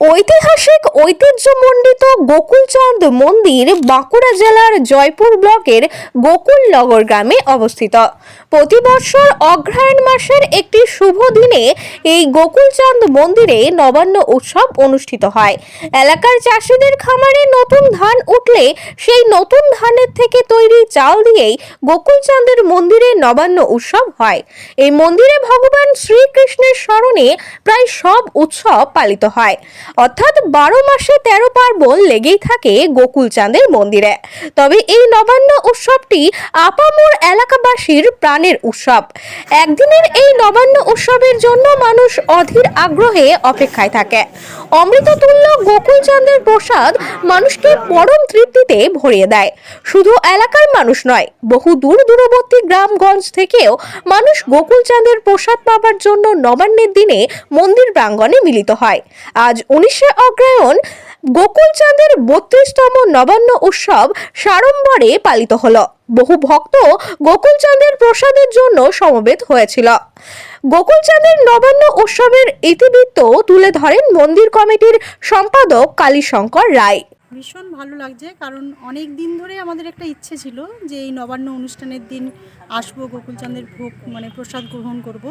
ঐতিহাসিক ঐতিহ্যমণ্ডিত গোকুলচাঁদ মন্দির বাঁকুড়া জেলার জয়পুর ব্লকের গোকুলনগর গ্রামে অবস্থিত। প্রতি বছর অগ্রহায়ণ মাসের একটি শুভ দিনে এই গোকুলচাঁদ মন্দিরে নবান্ন উৎসব অনুষ্ঠিত হয়। এলাকার চাষিদের খামারে নতুন ধান উঠলে সেই নতুন ধানের থেকে তৈরি চাল দিয়েই গোকুলচাঁদের মন্দিরে নবান্ন উৎসব হয়। এই মন্দিরে ভগবান শ্রীকৃষ্ণের স্মরণে প্রায় সব উৎসব পালিত হয়। অর্থাৎ বারো মাসে তেরো পার্বণ লেগেই থাকে গোকুল চাঁদের মন্দিরে। তবে এই নবান্ন উৎসবটি আপামোর এলাকাবাসীর প্রাণের উৎসব। একদিনের এই নবান্ন উৎসবের জন্য মানুষ অধীর আগ্রহে অপেক্ষায় থাকে। অমৃততুল্য গোকুলচাঁদের প্রসাদ মানুষকে পরম তৃপ্তিতে ভরিয়ে দেয়। শুধু এলাকার মানুষ নয়, বহু দূর দূরবর্তী গ্রামগঞ্জ থেকেও মানুষ গোকুল চাঁদের প্রসাদ পাবার জন্য নবান্নের দিনে মন্দির প্রাঙ্গণে মিলিত হয়। আজ উনিশে অগ্রহায়ণ গোকুলচাঁদের বত্রিশতম নবান্ন উৎসব সাড়ম্বরে পালিত হলো। বহু ভক্ত গোকুলচাঁদের প্রসাদের জন্য সমবেত হয়েছিল। গোকুলচাঁদের নবান্ন উৎসবের ইতিবৃত্ত তুলে ধরেন মন্দির কমিটির সম্পাদক কালীশঙ্কর রায়। ভীষণ ভালো লাগছে, কারণ অনেক দিন ধরে আমাদের একটা ইচ্ছে ছিল যে এই নবান্ন অনুষ্ঠানের দিন আসব গোকুলচাঁদের ভোগ মানে প্রসাদ গ্রহণ করব।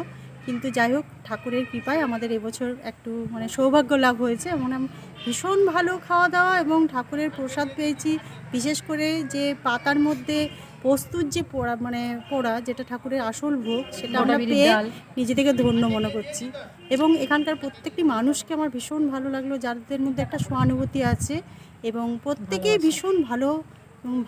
কিন্তু যাই হোক ঠাকুরের কৃপায় আমাদের এবছর একটু মানে সৌভাগ্য লাভ হয়েছে এমন আম- ভীষণ ভালো খাওয়া দাওয়া এবং ঠাকুরের প্রসাদ পেয়েছি। বিশেষ করে যে পাতার মধ্যে প্রস্তুত যে পোড়া মানে পোড়া যেটা ঠাকুরের আসল ভোগ সেটা আমরা পেয়ে নিজেদেরকে ধন্য মনে করছি। এবং এখানকার প্রত্যেকটি মানুষকে আমার ভীষণ ভালো লাগল যাদের মধ্যে একটা সহানুভূতি আছে এবং প্রত্যেকেই ভীষণ ভালো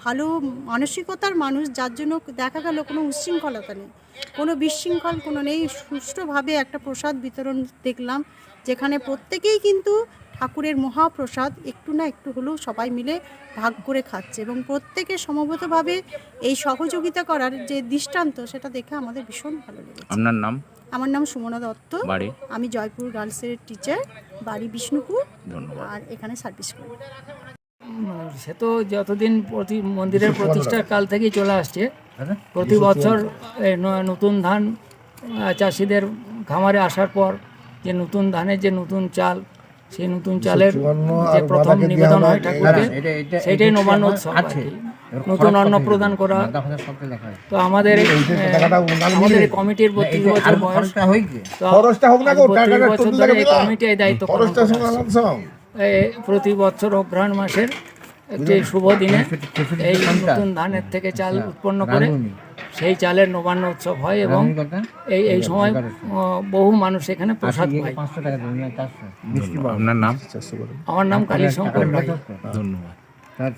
ভালো মানসিকতার মানুষ যার জন্য দেখা গেল কোনো উচ্ছৃঙ্খলতা নেই। কোনো বিশৃঙ্খল কোনো নেই। সুষ্ঠুভাবে একটা প্রসাদ বিতরণ দেখলাম যেখানে প্রত্যেকেই কিন্তু ঠাকুরের মহাপ্রসাদ একটু না একটু হলেও সবাই মিলে ভাগ করে খাচ্ছে এবং প্রত্যেকে সমবেতভাবে এই সহযোগিতা করার যে দৃষ্টান্ত সেটা দেখে আমাদের ভীষণ ভালো লেগেছে। আপনার নাম? আমার নাম সুমনা দত্ত। বাড়ি? আমি জয়পুর গার্লসের টিচার বাড়ি বিষ্ণুপুর। ধন্যবাদ। আর এখানে সার্ভিস করি। সে তো যতদিন প্রতি মন্দিরের প্রতিষ্ঠার কাল থেকেই চলে আসছে। প্রতি বছর এই নতুন ধান চাষিদের খামারে আসার পর যে নতুন ধানের যে নতুন চাল সেই নতুন চালের যে প্রথম নিবেদন হয় ঠাকুরকে সেটাই নবান্ন উৎসব নতুন অন্ন প্রদান করা। তো আমাদের আমাদের কমিটির বত্রিশ বছর বয়স বছর ধরে এই কমিটি দায়িত্ব প্রতি বছর অগ্রহায়ণ মাসের একটি শুভ দিনে এই নতুন ধানের থেকে চাল উৎপন্ন করে সেই চালের নবান্ন উৎসব হয় এবং এই এই সময় বহু মানুষ এখানে প্রসাদ পায়। আপনার নাম? আমার নাম কালী শঙ্কর ধন্যবাদ।